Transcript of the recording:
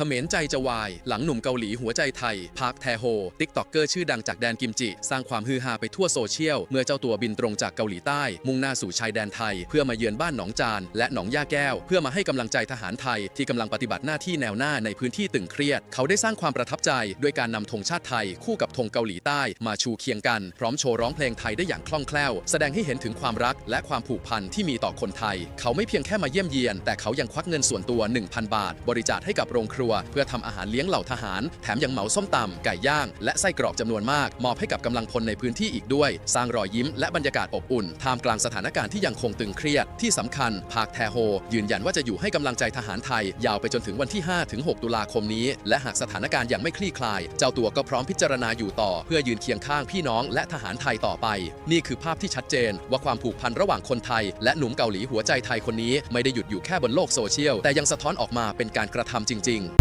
เขมรใจจะวาย หลังหนุ่มเกาหลีหัวใจไทยพาร์คแทโฮติ๊กต็อกเกอร์ชื่อดังจากแดนกิมจิ สร้างความฮือฮาไปทั่วโซเชียล เมื่อเจ้าตัวบินตรงจากเกาหลีใต้ มุ่งหน้าสู่ชายแดนไทย เพื่อมาเยือนบ้านหนองจาน และหนองย่าแก้ว เพื่อมาให้กำลังใจทหารไทย ที่กำลังปฏิบัติหน้าที่แนวหน้าในพื้นที่ตึงเครียด เขาได้สร้างความประทับใจด้วยการนำธงชาติไทย คู่กับธงเกาหลีใต้ มาชูเคียงกัน พร้อมโชว์ร้องเพลงไทยได้อย่างคล่องแคล่ว แสดงให้เห็นถึงความรักและความผูกพันที่มีต่อคนไทย เขาไม่เพียงแค่มาเยี่ยมเยียน แต่เขายังควักเงินส่วนตัว 1,000 บาท บริจาคให้กับโรงครัวเพื่อทำอาหารเลี้ยงเหล่าทหาร แถมยังเหมาส้มตำไก่ย่าง และไส้กรอกจำนวนมาก มอบให้กับกำลังพลในพื้นที่อีกด้วย สร้างรอยยิ้มและบรรยากาศอบอุ่นท่ามกลางสถานการณ์ที่ยังคงตึงเครียดที่สำคัญภาคแทโฮ ยืนยันว่าจะอยู่ให้กำลังใจทหารไทย ยาวไปจนถึงวันที่ 5-6 ตุลาคมนี้ และหากสถานการณ์ยังไม่คลี่คลาย เจ้าตัวก็พร้อมพิจารณาอยู่ต่อ เพื่อยืนเคียงข้างพี่น้องและทหารไทยต่อไป นี่คือภาพที่ชัดเจน ว่าความผูกพันระหว่างคนไทย และหนุ่มเกาหลีหัวใจไทยคนนี้ ไม่ได้หยุดอยู่แค่บนโลกโซเชียลแต่ยังสะท้อนออกมาเป็นการกระทำจริง ๆ